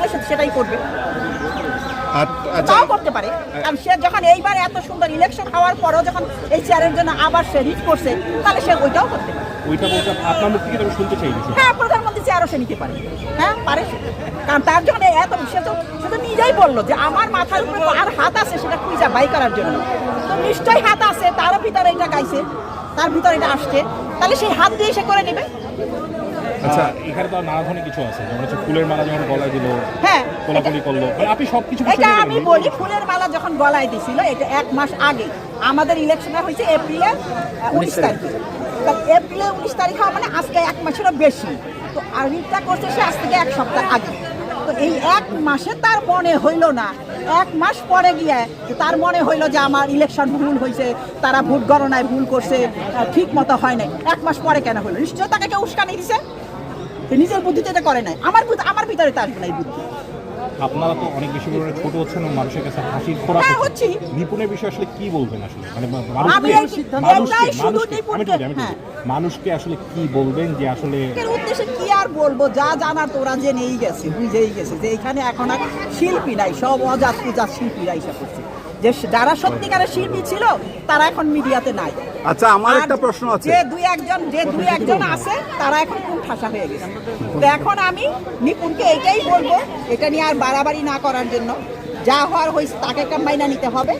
থাকলে সেটাই করবে। আচ্ছা। তাও করতে পারে। কারণ সে যখন এইবার এত সুন্দর ইলেকশন হওয়ার পরও যখন এই চেয়ারের জন্য আবার সে রিট করছে তাহলে সে ওইটাও করতে পারে। ওইটা বলতে আপনার মুখ থেকে শুনতে চাই হ্যাঁ প্রধানমন্ত্রী চেয়ারও সে নিতে পারে। হ্যাঁ পারে কারণ তার যখন এত সে তো সে তো নিজেই বলল যে আমার মাথার উপরে আর হাত আছে সেটা খুঁজা বাই করার জন্য। তো নিশ্চয়ই হাত আছে তারও ভিতরে এটা গাইছে তার ভিতরে এটা আসছে। তাহলে সেই হাত দিয়ে সে করে নেবে? আচ্ছা। এখানে তো নানা ধরনের কিছু আছে যেমন হচ্ছে ফুলের মালা যখন গলায় দিল হ্যাঁ। কোলাকুলি করল মানে আপনি সবকিছু এটা আমি বলি ফুলের মালা যখন গলায় দিছিল এটা এক মাস আগে আমাদের ইলেকশনটা হয়েছে এপ্রিলের উনিশ তারিখে। এপ্রিলের উনিশ তারিখ হওয়া মানে আজকে এক মাসেরও বেশি। তো আর রিটটা করছে সে আজ থেকে এক সপ্তাহ আগে। তো এই এক মাসে তার মনে হইল না। এক মাস পরে গিয়ে তার মনে হইল যে আমার ইলেকশন ভুল হয়েছে তারা ভোট গণনায় ভুল করছে ঠিক মতো হয় নাই। এক মাস পরে কেন হইল? নিশ্চয় তাকে কেউ উস্কানি দিছে? নিজের বুদ্ধিতে এটা করে নাই আমার আমার ভিতরে তো আসবে না এই বুদ্ধি আপনারা তো অনেক বেশি ছোট হচ্ছেন এবং মানুষের কাছে হাসির খোরাক হ্যাঁ, হচ্ছি। নিপুণের বিষয়ে আসলে কি বলবেন আসলে মানে মানুষকে। হ্যাঁ। মানুষকে আসলে কি বলবেন যে আসলে এর উদ্দেশ্যে কি আর বলব যা জানার তোরা জেনেই গেছে বুঝেই গেছে যে এখানে এখন আর শিল্পী নাই সব অজাত পূজাত শিল্পীরা এসে করছে যে যারা সত্যিকারের শিল্পী ছিল তারা এখন মিডিয়াতে নাই। আচ্ছা আমার একটা প্রশ্ন আছে। যে দুই একজন যে দুই একজন আছে তারা এখন কোন ঠাসা হয়ে গেছে। তো এখন আমি নিপুণকে এটাই বলব এটা নিয়ে আর বাড়াবাড়ি না করার জন্য। যা হওয়ার হয়েছে তাকে একটা মাইনা নিতে হবে।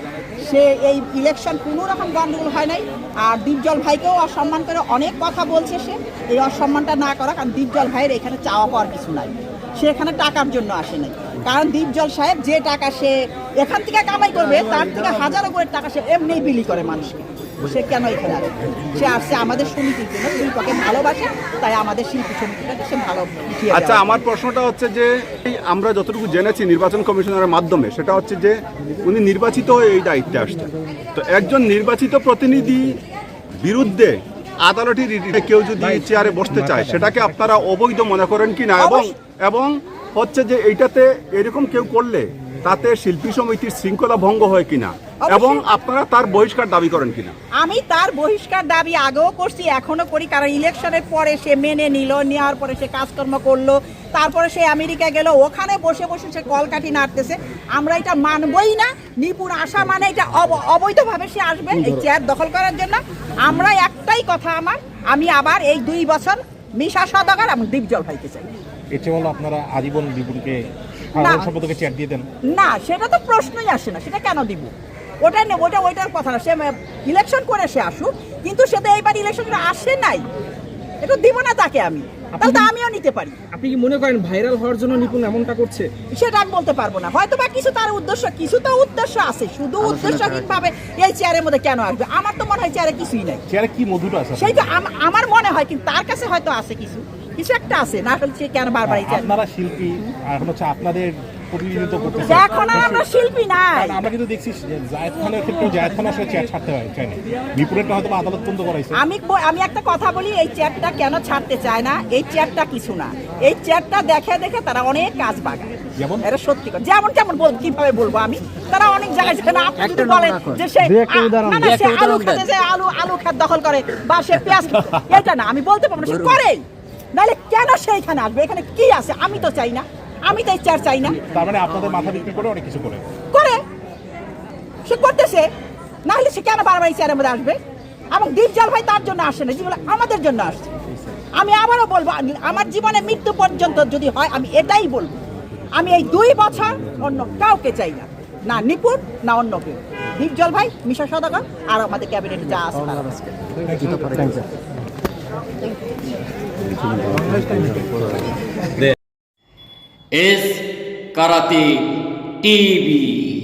সে এই ইলেকশন কোনো রকম গন্ডগোল হয় নাই। আর দীপজল ভাইকেও অসম্মান করে অনেক কথা বলছে সে। এই অসম্মানটা না করা কারণ দীপজল ভাইয়ের এখানে চাওয়া পাওয়ার কিছু নাই। সে এখানে টাকার জন্য আসে নাই। কারণ দীপজল সাহেব যে টাকা সে এখান থেকে কামাই করবে তার থেকে হাজারো করে টাকা সে এমনি বিলি করে মানুষকে। সে কেন এখানে আসবে? সে আসছে আমাদের সমিতির জন্য শিল্পকে ভালোবাসে তাই আমাদের শিল্পী সমিতিটাকে সে ভালো আচ্ছা আমার প্রশ্নটা হচ্ছে যে এই আমরা যতটুকু জেনেছি নির্বাচন কমিশনারের মাধ্যমে সেটা হচ্ছে যে উনি নির্বাচিত হয়ে এই দায়িত্বে আসছেন। তো একজন নির্বাচিত প্রতিনিধি বিরুদ্ধে আদালতের রিটে কেউ যদি চেয়ারে বসতে চায় সেটাকে আপনারা অবৈধ মনে করেন কি না এবং এবং হচ্ছে যে এইটাতে এরকম কেউ করলে তাতে শিল্পী সমিতির শৃঙ্খলা ভঙ্গ হয় কিনা? এবং আপনারা তার বহিষ্কার দাবি করেন কিনা? আমি তার বহিষ্কার দাবি আগেও করছি এখনও করি কারণ ইলেকশনের পরে সে মেনে নিল নেওয়ার পরে সে কাজকর্ম করল তারপরে সে আমেরিকা গেল ওখানে বসে বসে সে কলকাঠি নাড়তেছে। আমরা এটা মানবই না নিপুণ আশা মানে এটা অব- অবৈধভাবে সে আসবে এই চেয়ার দখল করার জন্য। আমরা একটাই কথা আমার আমি আবার এই দুই বছর মিশা সদাগর এবং দীপজল ভাইকে চাই। এর চেয়ে আপনারা আজীবন বিপুলকে। সম্পদকে চেয়ার দিয়ে দেন। না সেটা তো প্রশ্নই আসে না সেটা কেন দিব? ওটা ওটা ওইটার কথা না সে ইলেকশন করে সে আসুক কিন্তু সে তো এইবার ইলেকশন আসে নাই। এটা দিব না তাকে আমি। তাহলে তো আমিও নিতে পারি। আপনি কি মনে করেন ভাইরাল হওয়ার জন্য নিপুণ এমনটা করছে? সেটা আমি বলতে পারব না। হয়তো বা কিছু তার উদ্দেশ্য কিছু তো উদ্দেশ্য আছে। শুধু উদ্দেশ্যহীন ভাবে এই চেয়ারের মধ্যে কেন আসবে? আমার তো মনে হয় চেয়ারে কিছুই নাই। চেয়ারে কি মধুটা আছে? সেই তো আমার মনে হয় কিন্তু তার কাছে হয়তো আছে কিছু। কিছু একটা আছে না হলে সে কেন বারবার এই আপনারা শিল্পী আর এখন হচ্ছে আপনাদের প্রতিনিধিত্ব করতেছে। এখন আর আমরা শিল্পী নাই। আমরা কিন্তু দেখছি জায়েদ খানের ক্ষেত্রে জায়েদ খান আসলে চেয়ার ছাড়তে হয় চায় না। বিপুলেরটা হয়তো আদালত বন্ধ করাইছে। আমি আমি একটা কথা বলি এই চেয়ারটা কেন ছাড়তে চায় না? এই চেয়ারটা কিছু না। এই চেয়ারটা দেখে দেখে তারা অনেক কাজ বাগায়। যেমন? এটা সত্যি কথা। যেমন বল কীভাবে বলব আমি? তারা অনেক জায়গায় যেখানে আপনি যদি বলেন যে সে না না সে আলু খেতে যে আলু আলু খাত দখল করে বা সে পেঁয়াজ এটা না আমি বলতে পারব না সে করে নাহলে কেন সে এখানে আসবে? এখানে কি আছে? আমি তো চাই না। আমি তো এই চেয়ার চাই না। তার মানে আপনাদের মাথা বিক্রি করে অনেক কিছু করে। করে। সে করতেছে। না হলে সে কেন বারবার এই চেয়ারের মধ্যে আসবে? এবং দীপজল ভাই তার জন্য আসে না জীবনে আমাদের জন্য আসছে। আমি আবারও বলব আমি- আমার জীবনে মৃত্যু পর্যন্ত যদি হয় আমি এটাই বলব। আমি এই দুই বছর অন্য কাউকে চাই না। না নিপুণ না অন্য কেউ। দীপজল ভাই মিশা সদাগর আর আমাদের ক্যাবিনেটে যা আছে তারা। S karate TV